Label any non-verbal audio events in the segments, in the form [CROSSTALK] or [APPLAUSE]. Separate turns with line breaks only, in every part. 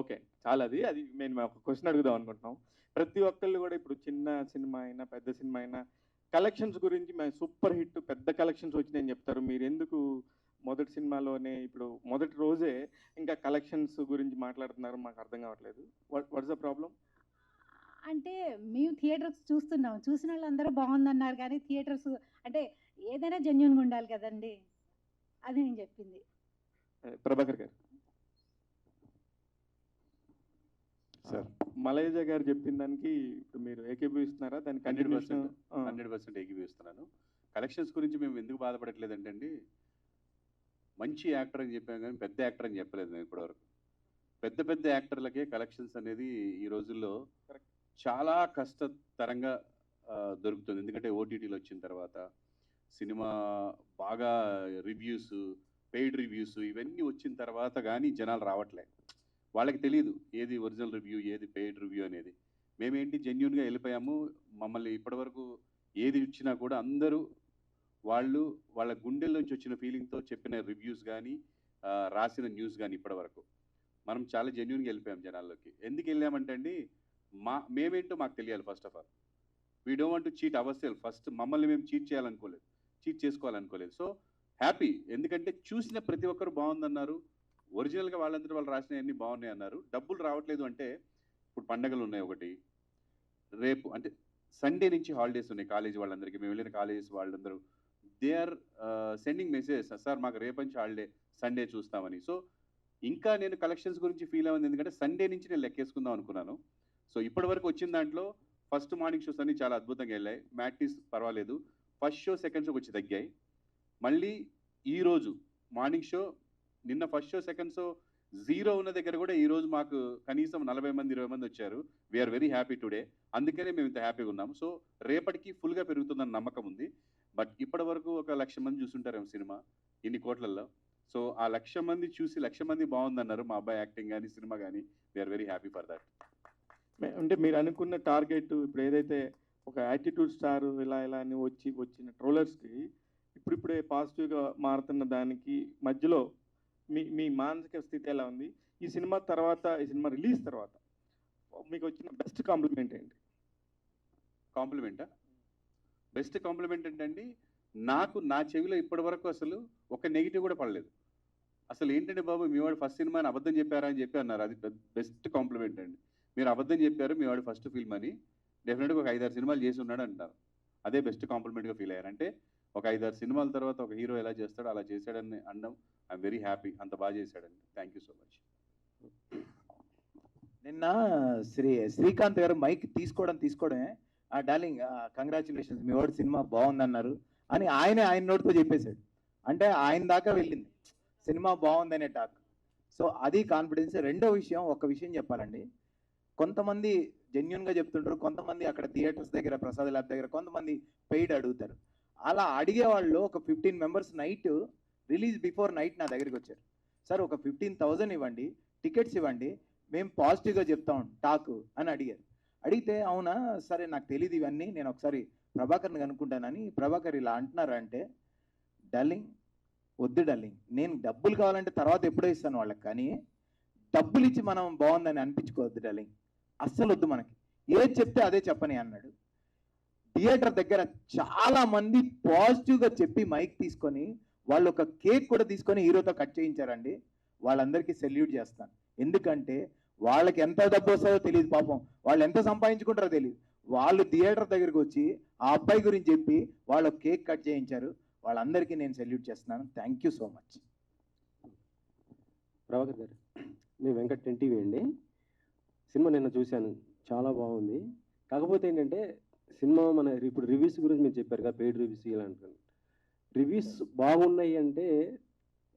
Okay చాలా అది అది మేము ఒక క్వశ్చన్ అడుగుదాం అనుకుంటున్నాం. ప్రతి ఒక్కళ్ళు కూడా ఇప్పుడు చిన్న సినిమా అయినా పెద్ద సినిమా అయినా కలెక్షన్స్ గురించి మేము సూపర్ హిట్ పెద్ద కలెక్షన్స్ వచ్చినాయని చెప్తారు. మీరు ఎందుకు మొదటి సినిమాలోనే ఇప్పుడు మొదటి రోజే ఇంకా కలెక్షన్స్ గురించి మాట్లాడుతున్నారు? మాకు అర్థం కావట్లేదు. వాట్స్ ద ప్రాబ్లం
అంటే మేము థియేటర్స్ చూస్తున్నాం. చూసిన వాళ్ళందరూ బాగుందన్నారు కానీ థియేటర్స్ అంటే ఏదైనా జెన్యున్గా ఉండాలి కదండి. అది నేను చెప్పింది.
ప్రభాకర్ గారు.
సార్
మలయజ గారు చెప్పిన దానికి ఇప్పుడు మీరు ఏకీభవిస్తున్నారా? దానికి
హండ్రెడ్ పర్సెంట్. హండ్రెడ్ పర్సెంట్ ఏకీభవిస్తున్నాను. కలెక్షన్స్ గురించి మేము ఎందుకు బాధపడట్లేదంటే అండి మంచి యాక్టర్ అని చెప్పాం కానీ పెద్ద యాక్టర్ అని చెప్పలేదు నేను ఇప్పటివరకు. పెద్ద పెద్ద యాక్టర్లకే కలెక్షన్స్ అనేది ఈ రోజుల్లో. చాలా కష్టతరంగా దొరుకుతుంది. ఎందుకంటే ఓటీటీలు వచ్చిన తర్వాత సినిమా బాగా రివ్యూస్ పెయిడ్ రివ్యూస్ ఇవన్నీ వచ్చిన తర్వాత కానీ జనాలు రావట్లే. వాళ్ళకి తెలియదు ఏది ఒరిజినల్ రివ్యూ ఏది పెయిడ్ రివ్యూ అనేది. మేమేంటి జెన్యున్గా వెళ్ళిపోయాము. మమ్మల్ని ఇప్పటివరకు ఏది ఇచ్చినా కూడా అందరూ వాళ్ళు వాళ్ళ గుండెల నుంచి వచ్చిన ఫీలింగ్తో చెప్పిన రివ్యూస్ కానీ రాసిన న్యూస్ కానీ ఇప్పటివరకు. మనం చాలా జెన్యున్గా వెళ్ళిపోయాం జనాల్లోకి. ఎందుకు వెళ్ళామంటే అండి మా మేమేంటో మాకు తెలియాలి first of all we don't want to cheat our self first మమ్మల్ని మేము చీట్ చేయాలనుకోలేదు. చీట్ చేసుకోవాలనుకోలేదు. So happy. ఎందుకంటే చూసిన ప్రతి ఒక్కరు బాగుందన్నారు. ఒరిజినల్గా వాళ్ళందరూ వాళ్ళు రాసిన అన్ని బాగున్నాయి అన్నారు. డబ్బులు రావట్లేదు అంటే ఇప్పుడు పండగలు ఉన్నాయి ఒకటి. రేపు అంటే సండే నుంచి హాలిడేస్ ఉన్నాయి కాలేజీ వాళ్ళందరికీ. మేము వెళ్ళిన కాలేజెస్ వాళ్ళందరూ. They are sending message sir మాకు రేపు నుంచి హాలిడే సండే చూస్తామని. సో ఇంకా నేను కలెక్షన్స్ గురించి ఫీల్ అవ్వను. ఎందుకంటే సండే నుంచి నేను లెక్కేసుకుందాం అనుకున్నాను. సో ఇప్పటి వరకు వచ్చిన దాంట్లో ఫస్ట్ మార్నింగ్ షోస్ అన్ని చాలా అద్భుతంగా వెళ్ళాయి. మ్యాట్నీస్ పర్వాలేదు. ఫస్ట్ షో సెకండ్ షోకి వచ్చి తగ్గాయి. మళ్ళీ ఈరోజు మార్నింగ్ షో నిన్న first show second show zero ఉన్న దగ్గర కూడా ఈ రోజు మాకు కనీసం నలభై మంది ఇరవై మంది వచ్చారు. వీఆర్ వెరీ హ్యాపీ టుడే అందుకనే మేము ఇంత హ్యాపీగా ఉన్నాం. సో రేపటికి ఫుల్గా పెరుగుతుందని నమ్మకం ఉంది. బట్ ఇప్పటి వరకు ఒక లక్ష మంది చూసుంటారేమో సినిమా ఇన్ని కోట్లల్లో. సో ఆ లక్ష మంది చూసి లక్ష మంది బాగుందన్నారు మా అబ్బాయి యాక్టింగ్ కానీ సినిమా కానీ we're very happy for that
అంటే మీరు అనుకున్న టార్గెట్ ఇప్పుడు ఏదైతే ఒక యాటిట్యూడ్ స్టార్ ఇలా ఇలా అని వచ్చి వచ్చిన ట్రోలర్స్కి ఇప్పుడిప్పుడే పాజిటివ్గా మారుతున్న దానికి మధ్యలో మీ మీ మానసిక స్థితి ఎలా ఉంది? ఈ సినిమా తర్వాత ఈ సినిమా రిలీజ్ తర్వాత మీకు వచ్చిన బెస్ట్ కాంప్లిమెంట్ ఏంటి?
కాంప్లిమెంటా బెస్ట్ కాంప్లిమెంట్ ఏంటండి? నాకు నా చెవిలో ఇప్పటి వరకు అసలు ఒక నెగిటివ్ కూడా పడలేదు. అసలు ఏంటంటే బాబు? మీ వాడు ఫస్ట్ సినిమా అని అబద్ధం చెప్పారా అని చెప్పి అన్నారు. అది బెస్ట్ కాంప్లిమెంట్ అండి. మీరు అబద్ధం చెప్పారు మీ వాడు ఫస్ట్ ఫిల్మ్ అని. డెఫినెట్గా ఒక ఐదారు సినిమాలు చేసి ఉన్నాడు అంటారు అదే బెస్ట్ కాంప్లిమెంట్గా ఫీల్ అయ్యారు. అంటే ఒక ఐదారు సినిమాల తర్వాత ఒక హీరో ఎలా చేస్తాడో అలా చేశాడని అనడం ఐఎమ్ వెరీ హ్యాపీ అంత బాగా చేశాడండి. థ్యాంక్ యూ సో మచ్
నిన్న శ్రీ శ్రీకాంత్ గారు మైక్ తీసుకోవడం తీసుకోవడమే. ఆ డార్లింగ్ కంగ్రాచులేషన్స్ మీ వాడు సినిమా బాగుందన్నారు అని ఆయనే ఆయన నోటితో చెప్పేశాడు. అంటే ఆయన దాకా వెళ్ళింది. సినిమా బాగుందనే టాక్. సో అది కాన్ఫిడెన్స్. రెండో విషయం ఒక విషయం చెప్పాలండి. కొంతమంది జెన్యున్గా చెప్తుంటారు. కొంతమంది అక్కడ థియేటర్స్ దగ్గర ప్రసాద్ ల్యాబ్ దగ్గర కొంతమంది పెయిడ్ అడుగుతారు. అలా అడిగే వాళ్ళు ఒక fifteen members night release before night నా దగ్గరికి వచ్చారు. సార్ ఒక ఫిఫ్టీన్ థౌజండ్ ఇవ్వండి టికెట్స్ ఇవ్వండి మేము పాజిటివ్గా చెప్తాం టాక్ అని అడిగారు. అడిగితే అవునా సరే నాకు తెలియదు ఇవన్నీ నేను ఒకసారి ప్రభాకర్ని కనుక్కుంటానని ప్రభాకర్ ఇలా అంటున్నారంటే డల్లింగ్ వద్దు డల్లింగ్ నేను డబ్బులు కావాలంటే తర్వాత ఎప్పుడో ఇస్తాను వాళ్ళకి కానీ డబ్బులు ఇచ్చి మనం బాగుందని అనిపించుకోవద్దు డల్లింగ్ అస్సలు వద్దు మనకి ఏది చెప్తే అదే చెప్పని అన్నాడు. థియేటర్ దగ్గర చాలా మంది పాజిటివ్గా చెప్పి మైక్ తీసుకొని వాళ్ళు ఒక కేక్ కూడా తీసుకొని హీరోతో కట్ చేయించారండి. వాళ్ళందరికీ సెల్యూట్ చేస్తాను. ఎందుకంటే వాళ్ళకి ఎంత డబ్బు వస్తుందో తెలియదు పాపం. వాళ్ళు ఎంత సంపాదించుకుంటారో తెలియదు. వాళ్ళు థియేటర్ దగ్గరికి వచ్చి ఆ అబ్బాయి గురించి చెప్పి వాళ్ళు కేక్ కట్ చేయించారు. వాళ్ళందరికీ నేను సెల్యూట్ చేస్తున్నాను. Thank you so much
Prabhakar garu నేను వెంకట్ ఎన్టీవీ అండి. సినిమా నిన్న చూశాను. చాలా బాగుంది. కాకపోతే ఏంటంటే సినిమా మన ఇప్పుడు రివ్యూస్ గురించి మీరు చెప్పారు కదా పెయిడ్ రివ్యూస్ ఇలాంటి రివ్యూస్ బాగున్నాయి అంటే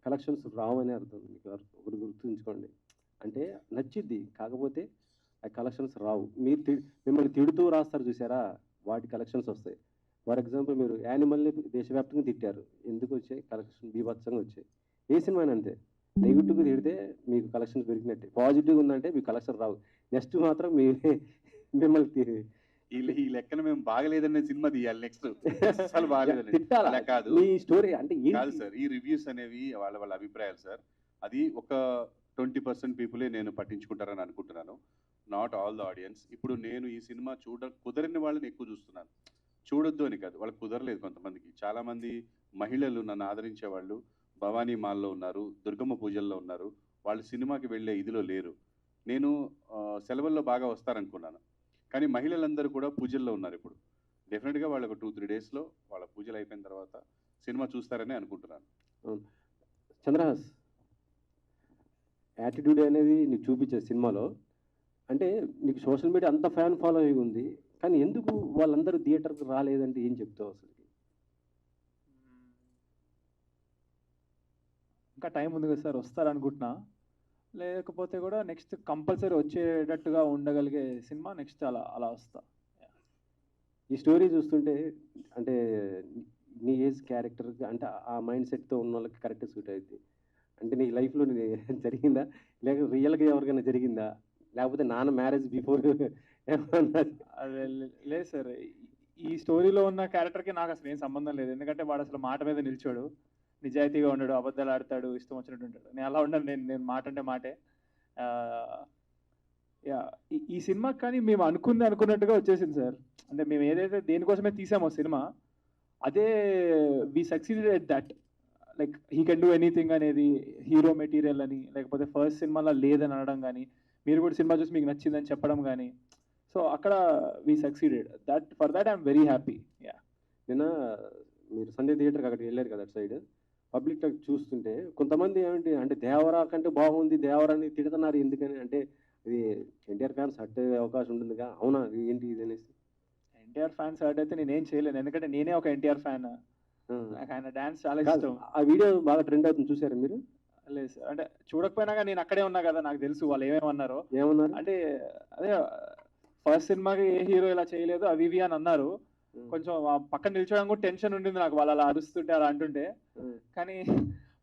కలెక్షన్స్ రావని అర్థం. మీకు ఒకటి గుర్తుంచుకోండి. అంటే నచ్చిద్ది కాకపోతే ఆ కలెక్షన్స్ రావు. మీరు మిమ్మల్ని తిడుతూ రాస్తారు చూసారా? వాటి కలెక్షన్స్ వస్తాయి. ఫర్ ఎగ్జాంపుల్ మీరు యానిమల్ని దేశవ్యాప్తంగా తిట్టారు. ఎందుకు వచ్చాయి? కలెక్షన్ బీభత్సంగా వచ్చాయి. ఏ సినిమా అంతే. నెగిటివ్గా తిడితే మీకు కలెక్షన్స్ పెరిగినట్టే. పాజిటివ్గా ఉందంటే మీకు కలెక్షన్ రావు. నెక్స్ట్ మాత్రం మీ మిమ్మల్ని
ఈ ఈ లెక్కన మేము బాగలేదనే సినిమా తీయాలి నెక్స్ట్. అసలు
తిట్టాలా?
అలా కాదు.
స్టోరీ అంటే?
కాదు సార్ ఈ రివ్యూస్ అనేవి వాళ్ళ వాళ్ళ అభిప్రాయాలు సార్. అది ఒక ట్వంటీ పర్సెంట్ పీపులే నేను పట్టించుకుంటారని అనుకుంటున్నాను. నాట్ ఆల్ ద ఆడియన్స్ ఇప్పుడు నేను ఈ సినిమా చూడ కుదరని వాళ్ళని ఎక్కువ చూస్తున్నాను. చూడొద్దు అని కాదు. వాళ్ళకి కుదరలేదు కొంతమందికి. చాలామంది మహిళలు నన్ను ఆదరించే వాళ్ళు భవానీ మాల్లో ఉన్నారు దుర్గమ్మ పూజల్లో ఉన్నారు. వాళ్ళు సినిమాకి వెళ్ళే ఇదిలో లేరు. నేను సెలవుల్లో బాగా వస్తారనుకున్నాను. కానీ మహిళలందరూ కూడా పూజల్లో ఉన్నారు ఇప్పుడు. డెఫినెట్గా వాళ్ళు ఒక టూ త్రీ డేస్లో వాళ్ళ పూజలు అయిపోయిన తర్వాత సినిమా చూస్తారని అనుకుంటున్నాను.
చంద్రహాస్ యాటిట్యూడ్ అనేది నీకు చూపించే సినిమాలో అంటే నీకు సోషల్ మీడియా అంత ఫ్యాన్ ఫాలోయింగ్ ఉంది కానీ ఎందుకు వాళ్ళందరూ థియేటర్కి రాలేదంటే ఏం చెప్తావు అసలు?
ఇంకా టైం ఉంది కదా సార్ వస్తారనుకుంటున్నా. లేకపోతే కూడా నెక్స్ట్ కంపల్సరీ వచ్చేటట్టుగా ఉండగలిగే సినిమా నెక్స్ట్ అలా అలా వస్తా.
ఈ స్టోరీ చూస్తుంటే అంటే నీ ఏజ్ క్యారెక్టర్ అంటే ఆ మైండ్ సెట్తో ఉన్న వాళ్ళకి కరెక్ట్ సూట్ అవుతుంది అంటే నీ లైఫ్లో జరిగిందా? లేక రియల్గా ఎవరికైనా జరిగిందా? లేకపోతే నాన్న మ్యారేజ్ బిఫోర్
లేదు సార్. ఈ స్టోరీలో ఉన్న క్యారెక్టర్కి నాకు అసలు ఏం సంబంధం లేదు. ఎందుకంటే వాడు అసలు మాట మీద నిల్చోడు. నిజాయితీగా ఉండడు అబద్ధాలు ఆడతాడు ఇష్టం వచ్చినట్టు ఉంటాడు. నేను అలా ఉండను నేను నేను మాట అంటే మాటే. యా ఈ- ఈ సినిమా కానీ మేము అనుకుంది అనుకున్నట్టుగా వచ్చేసింది సార్. అంటే మేము ఏదైతే దేనికోసమే తీసామో సినిమా అదే we succeeded at that like he can do anything అనేది హీరో మెటీరియల్ అని లేకపోతే ఫస్ట్ సినిమాలో లేదని అనడం కానీ మీరు కూడా సినిమా చూసి మీకు నచ్చిందని చెప్పడం కానీ సో అక్కడ we succeeded that for that I'm very happy yeah
నిన్న మీరు సండే థియేటర్కి అక్కడికి వెళ్ళారు కదా అటు సైడ్. పబ్లిక్ చూస్తుంటే కొంతమంది ఏమిటి అంటే దేవరా కంటే బాగుంది దేవరాని తిడుతున్నారు ఎందుకని అంటే ఇది ఎన్టీఆర్ ఫ్యాన్స్ హట్ అయ్యే అవకాశం ఉంటుందిగా అవునా? ఏంటి ఇది అనేసి?
ఎన్టీఆర్ ఫ్యాన్స్ హర్ట్ అయితే నేనేం చేయలేను. ఎందుకంటే నేనే ఒక ఎన్టీఆర్ ఫ్యాన్. నాకు ఆయన డాన్స్ చాలా
కాదు,
ఇష్టం.
ఆ వీడియో బాగా ట్రెండ్ అవుతుంది చూసారా మీరు?
లేదు సార్. అంటే చూడకపోయినా కానీ నేను అక్కడే ఉన్నా కదా నాకు తెలుసు వాళ్ళు ఏమేమన్నారో.
ఏమన్నారు?
అంటే అదే ఫస్ట్ సినిమాకి ఏ హీరో ఇలా చేయలేదు అవి ఇవి అని అన్నారు. కొంచెం పక్కన నిల్చోవడం కూడా టెన్షన్ ఉండింది నాకు. వాళ్ళు అలా అరుస్తుంటే అలా అంటుంటే. కానీ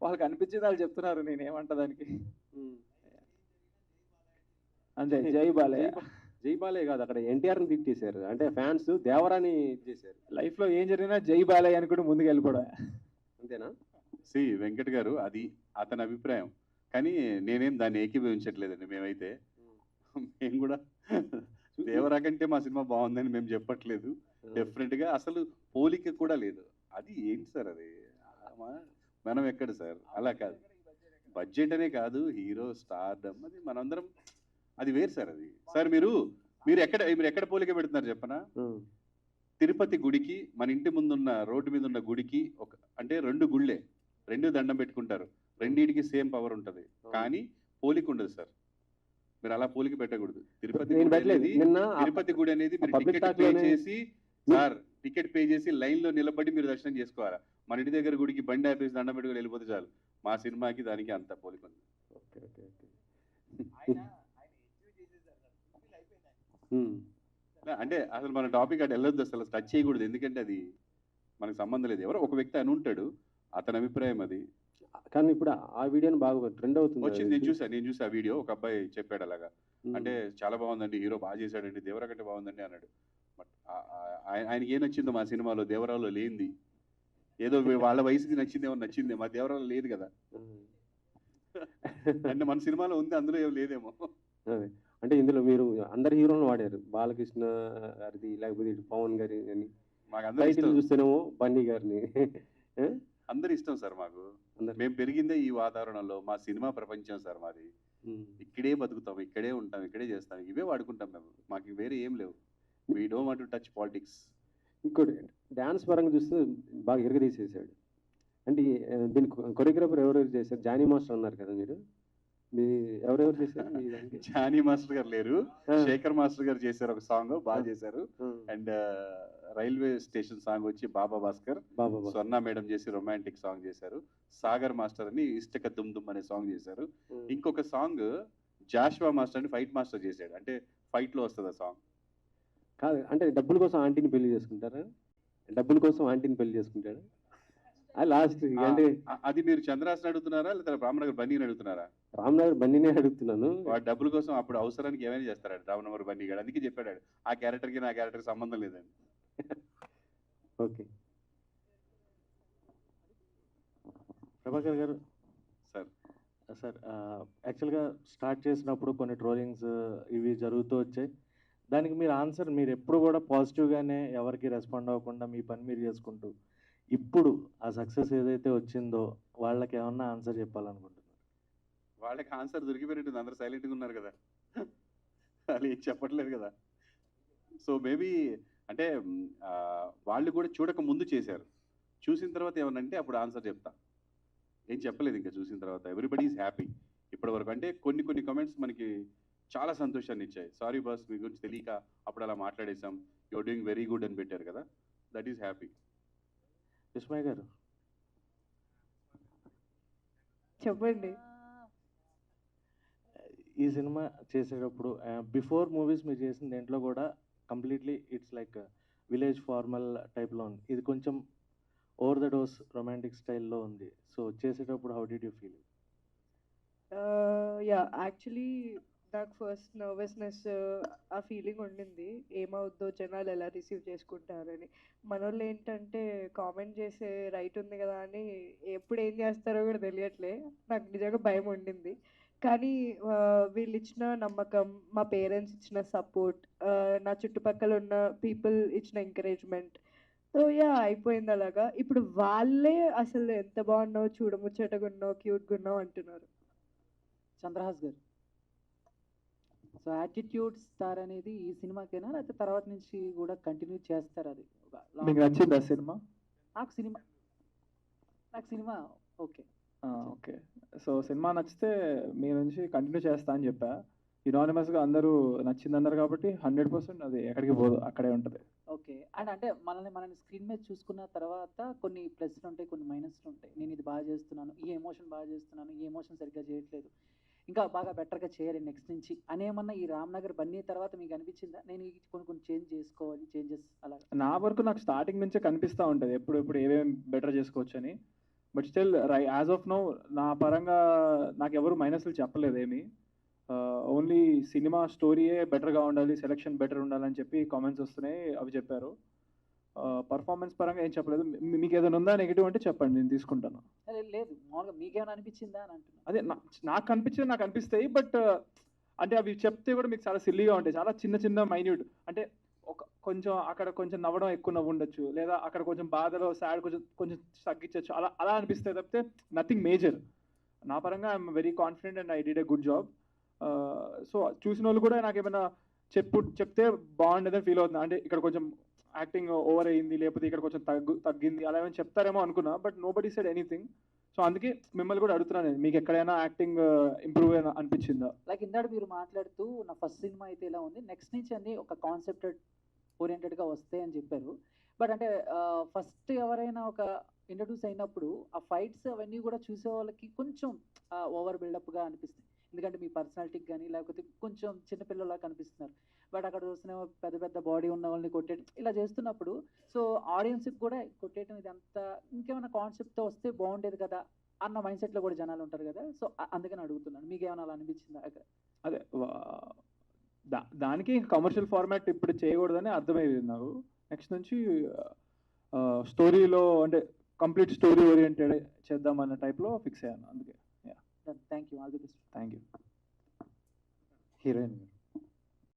వాళ్ళకి అనిపించింది వాళ్ళు చెప్తున్నారు నేను ఏమంటా దానికి. అంతే [LAUGHS] జై బాలయ్య.
జై బా- జై బాలే కాదు అక్కడ ఎన్టీఆర్ని తిట్టేశారు అంటే ఫ్యాన్స్ దేవరాని చేశారు.
లైఫ్లో ఏం జరిగినా జై బాలయ్య అని కూడా ముందుకు వెళ్ళిపోవడం
అంతేనా?
సి వెంకట్ గారు అది అతని అభిప్రాయం. కానీ నేనేం దాన్ని ఏకీభవించట్లేదండి మేమైతే. మేము. కూడా దేవరా కంటే మా సినిమా బాగుందని మేము చెప్పట్లేదు. డెఫినెట్గా అసలు పోలిక కూడా లేదు. అది ఏంటి సార్ అది? మనం ఎక్కడ సార్? అలా కాదు. బడ్జెట్ అనే కాదు హీరో స్టార్ అది మనందరం అది వేరు సార్ అది. సార్ మీరు మీరు ఎక్కడ మీరు ఎక్కడ పోలిక పెడుతున్నారు చెప్పనా. తిరుపతి గుడికి మన ఇంటి ముందున్న రోడ్డు మీద ఉన్న గుడికి ఒక అంటే రెండు గుళ్ళే రెండు దండం పెట్టుకుంటారు. రెండింటికి సేమ్ పవర్ ఉంటది. కానీ పోలిక ఉండదు సార్. మీరు అలా పోలిక పెట్టకూడదు. తిరుపతి గుడి అనేది తిరుపతి గుడి అనేది మీరు టికెట్ పే చేసి సార్ టికెట్ పే చేసి లైన్లో నిలబడి మీరు దర్శనం చేసుకోవాలా? మన ఇంటి దగ్గర గుడికి బండి ఆపేసి దండం పెట్టుకుని వెళ్ళిపోతే చాలు. మా సినిమాకి దానికి అంత పోలిక ఉంది
ఓకే ఓకే. ఓకే ఉమ్.
అంటే అసలు మన టాపిక్ అటు వెళ్ళొద్దు అసలు టచ్ చేయకూడదు. ఎందుకంటే అది మనకు సంబంధం లేదు. ఎవరో ఒక వ్యక్తి అని ఉంటాడు. అతని అభిప్రాయం అది.
కానీ ఇప్పుడు ఆ వీడియోని బాగా ట్రెండ్ అవుతుంది
వచ్చింది నేను చూసా నేను చూసా వీడియో. ఒక అబ్బాయి చెప్పాడు అలాగా. అంటే చాలా బాగుందండి హీరో బాగా చేశాడండి దేవరా కంటే బాగుందండి అన్నాడు. బట్ ఆ- ఆయన- ఆయనకి ఏం నచ్చిందో మా సినిమాలో దేవరాలో లేనిది. ఏదో వాళ్ళ వయసుకి నచ్చిందేమో నచ్చింది మా దేవరాలో లేదు కదా. అంటే మన సినిమాలో ఉంది అందులో ఏం లేదేమో.
అంటే ఇందులో మీరు అందరు హీరోలను వాడారు బాలకృష్ణ గారిది లేకపోతే ఇటు పవన్ గారి అని.
మాకు
చూస్తేనేమో బండి గారిని?
అందరు ఇష్టం సార్ మాకు. మేము పెరిగిందే ఈ వాతావరణంలో మా సినిమా ప్రపంచం సార్ మాది. ఇక్కడే బతుకుతాం ఇక్కడే ఉంటాం ఇక్కడే చేస్తాం ఇవే వాడుకుంటాం మేము. మాకు వేరే ఏం లేవు. We don't want to touch politics
ఇంకోటి డాన్స్ పరంగా చూస్తే బాగా ఇరగదీసేసాడు అంటే దీని కొరియోగ్రాఫర్ ఎవరెవరు చేశారు? జానీ మాస్టర్ అన్నారు కదా మీరు. మీ ఎవరెవరు చేశారు? [LAUGHS]
జానీ మాస్టర్ గారు లేరు. శేఖర్ మాస్టర్ గారు చేశారు ఒక సాంగ్ బాగా చేశారు. అండ్ రైల్వే స్టేషన్ సాంగ్ వచ్చి బాబా భాస్కర్. స్వర్ణ మేడం చేసి రొమాంటిక్ సాంగ్ చేశారు. సాగర్ మాస్టర్ అని ఇష్టక దుమ్ దుమ్ అనే సాంగ్ చేశారు. ఇంకొక సాంగ్ జాష్వా మాస్టర్ అని ఫైట్ మాస్టర్ చేశాడు. అంటే ఫైట్లో వస్తుంది ఆ సాంగ్.
కాదు అంటే డబ్బుల కోసం ఆంటీని పెళ్ళి చేసుకుంటారా? డబ్బుల కోసం ఆంటీని పెళ్ళి చేసుకుంటాడా? అది లాస్ట్ అంటే
అది మీరు చంద్రాసన్ అడుగుతున్నారా లేదా రామనగర్ బన్నీని అడుగుతున్నారా?
రామ్నగర్ బండినే అడుగుతున్నాను.
వాడు డబ్బుల కోసం అప్పుడు అవసరానికి ఏమైనా చేస్తాడు రామనగర్ బన్నీ గారు. అందుకే చెప్పాడు ఆ క్యారెక్టర్కి నా క్యారెక్టర్ సంబంధం లేదని.
ఓకే. ప్రభాకర్ గారు.
సార్.
సార్ యాక్చువల్గా స్టార్ట్ చేసినప్పుడు కొన్ని ట్రోలింగ్స్ ఇవి జరుగుతూ వచ్చాయి. దానికి మీరు ఆన్సర్ మీరు ఎప్పుడు కూడా పాజిటివ్గానే ఎవరికి రెస్పాండ్ అవ్వకుండా మీ పని మీరు చేసుకుంటూ ఇప్పుడు ఆ సక్సెస్ ఏదైతే వచ్చిందో వాళ్ళకి ఏమన్నా ఆన్సర్ చెప్పాలనుకుంటున్నారు?
వాళ్ళకి ఆన్సర్ దొరికిపోయినట్టుంది అందరూ సైలెంట్గా ఉన్నారు కదా. వాళ్ళు ఏం చెప్పట్లేదు కదా. సో మేబీ అంటే వాళ్ళు కూడా చూడక ముందు చేశారు. చూసిన తర్వాత ఏమనంటే అప్పుడు ఆన్సర్ చెప్తా. ఏం చెప్పలేదు ఇంకా చూసిన తర్వాత. ఎవ్రీబడి ఈజ్ హ్యాపీ ఇప్పటి వరకు అంటే కొన్ని కొన్ని కమెంట్స్ మనకి చాలా సంతోషాన్ని ఇచ్చాయి. సారీ బాస్ మీ గురించి తెలియక అప్పుడు అలా మాట్లాడేసాం యువర్ డూయింగ్ వెరీ గుడ్ అని పెట్టారు కదా? దట్ ఈస్ హ్యాపీ
విస్మయ్ గారు.
చెప్పండి.
ఈ సినిమా చేసేటప్పుడు బిఫోర్ మూవీస్ మీరు చేసిన దేంట్లో కూడా completely it's like village formal టైప్లో ఉంది. ఇది కొంచెం ఓవర్ ద డోస్ రొమాంటిక్ స్టైల్లో ఉంది. సో చేసేటప్పుడు how did you feel
yeah actually నాకు ఫస్ట్ నర్వస్నెస్ ఆ ఫీలింగ్ ఉండింది. ఏమవుద్దో జనాలు ఎలా రిసీవ్ చేసుకుంటారని. మనోళ్ళు ఏంటంటే కామెంట్ చేసే రైట్ ఉంది కదా అని ఎప్పుడు ఏం చేస్తారో కూడా తెలియట్లే. నాకు నిజంగా భయం ఉండింది. కానీ వీళ్ళు ఇచ్చిన నమ్మకం మా పేరెంట్స్ ఇచ్చిన సపోర్ట్ నా చుట్టుపక్కల ఉన్న పీపుల్ ఇచ్చిన ఎంకరేజ్మెంట్ సో యా అయిపోయింది అలాగా. ఇప్పుడు వాళ్ళే అసలు ఎంత బాగున్నావు చూడముచ్చటగా ఉన్నావు క్యూట్గా ఉన్నావు అంటున్నారు.
చంద్రహాస్ గారు. సో యాటిట్యూడ్ స్టార్ అనేది ఈ సినిమాకేనా? లేకపోతే తర్వాత నుంచి కూడా కంటిన్యూ చేస్తారు అది?
మీకు నచ్చిందా సినిమా?
నాకు సినిమా నాకు cinema okay.
Okay. So cinema నచ్చితే మీ నుంచి కంటిన్యూ చేస్తా అని చెప్పా. యునానిమస్గా అందరూ నచ్చింది అన్నారు కాబట్టి హండ్రెడ్ పర్సెంట్ అది ఎక్కడికి పోదు అక్కడే ఉంటుంది.
ఓకే. అండ్ అంటే మనల్ని మనల్ని స్క్రీన్ మీద చూసుకున్న తర్వాత కొన్ని ప్లస్లు ఉంటాయి కొన్ని మైనస్లు ఉంటాయి నేను ఇది బాగా చేస్తున్నాను ఈ ఎమోషన్ బాగా చేస్తున్నాను ఈ ఎమోషన్ సరిగ్గా చేయట్లేదు. ఇంకా బాగా బెటర్గా చేయాలి నెక్స్ట్ నుంచి. అనేమన్నా ఈ రామ్నగర్ బన్నీ తర్వాత మీకు అనిపించిందా? నేను కొన్ని కొన్ని చేంజ్ చేసుకోవాలి చేంజెస్ అలా.
నా వరకు నాకు స్టార్టింగ్ నుంచే కనిపిస్తూ ఉంటుంది. ఎప్పుడు ఎప్పుడు ఏమేమి బెటర్ చేసుకోవచ్చు అని but still right as of now నా పరంగా నాకు ఎవరు మైనస్లు చెప్పలేదు ఏమి ఓన్లీ సినిమా స్టోరీయే బెటర్గా ఉండాలి సెలెక్షన్ బెటర్ ఉండాలని చెప్పి కామెంట్స్ వస్తున్నాయి అవి చెప్పారు. పర్ఫార్మెన్స్ పరంగా ఏం చెప్పలేదు. మీకు ఏదైనా ఉందా? నెగిటివ్ అంటే చెప్పండి నేను తీసుకుంటాను.
లేదు. మామూలుగా మీకేమైనా అనిపించిందా అని అంటున్నాను
అదే నాకు కనిపించేది నాకు అనిపిస్తాయి బట్ అంటే అవి చెప్తే కూడా మీకు చాలా సిల్లీగా ఉంటాయి. చాలా చిన్న చిన్న మైన్యూట్ అంటే ఒక కొంచెం అక్కడ కొంచెం నవ్వడం ఎక్కువ నవ్వు ఉండొచ్చు. లేదా అక్కడ కొంచెం బాధలో సాడ్ కొంచెం కొంచెం తగ్గించవచ్చు అలా అలా అనిపిస్తాయి తప్పితే నథింగ్ మేజర్ నా పరంగా I'm very confident and I did a good job so చూసిన వాళ్ళు కూడా నాకు ఏమైనా చెప్పు చెప్తే బాగుండేదని ఫీల్ అవుతుంది. అంటే ఇక్కడ కొంచెం యాక్టింగ్ ఓవర్ అయింది లేకపోతే ఇక్కడ కొంచెం తగ్గు తగ్గింది అలా ఏమైనా చెప్తారేమో అనుకున్నా but nobody said anything so అందుకే మిమ్మల్ని కూడా అడుగుతున్నాను నేను. మీకు ఎక్కడైనా యాక్టింగ్ ఇంప్రూవ్ uh, అయినా అనిపించిందా?
లైక్ ఇందాడు మీరు మాట్లాడుతూ నా ఫస్ట్ సినిమా అయితే ఇలా ఉంది నెక్స్ట్ నుంచి అన్ని ఒక కాన్సెప్టెడ్ ఓరియంటెడ్గా వస్తాయి అని చెప్పారు. బట్ అంటే uh, ఫస్ట్ ఎవరైనా ఒక ఇంట్రడ్యూస్ అయినప్పుడు ఆ ఫైట్స్ అవన్నీ కూడా చూసే వాళ్ళకి కొంచెం uh, ఓవర్ బిల్డప్గా అనిపిస్తాయి. ఎందుకంటే మీ పర్సనాలిటీకి కానీ లేకపోతే కొంచెం చిన్నపిల్లలా కనిపిస్తున్నారు. బట్ అక్కడ చూసిన పెద్ద పెద్ద బాడీ ఉన్న వాళ్ళని కొట్టేయడం ఇలా చేస్తున్నప్పుడు సో ఆడియన్స్కి కూడా కొట్టేయడం ఇదంతా ఇంకేమైనా కాన్సెప్ట్తో వస్తే బాగుండేది కదా అన్న మైండ్ సెట్లో కూడా జనాలు ఉంటారు కదా సో అందుకని అడుగుతున్నాను. మీకు ఏమైనా అలా అనిపించిందా?
అదే వా- దా దానికి కమర్షియల్ ఫార్మాట్ ఇప్పుడు చేయకూడదని అర్థమైంది నాకు. నెక్స్ట్ నుంచి స్టోరీలో అంటే కంప్లీట్ స్టోరీ ఓరియంటెడ్ చేద్దామన్న టైప్లో ఫిక్స్ అయ్యాను అందుకే.
Thank you. All the best.
Thank you.
Hiran.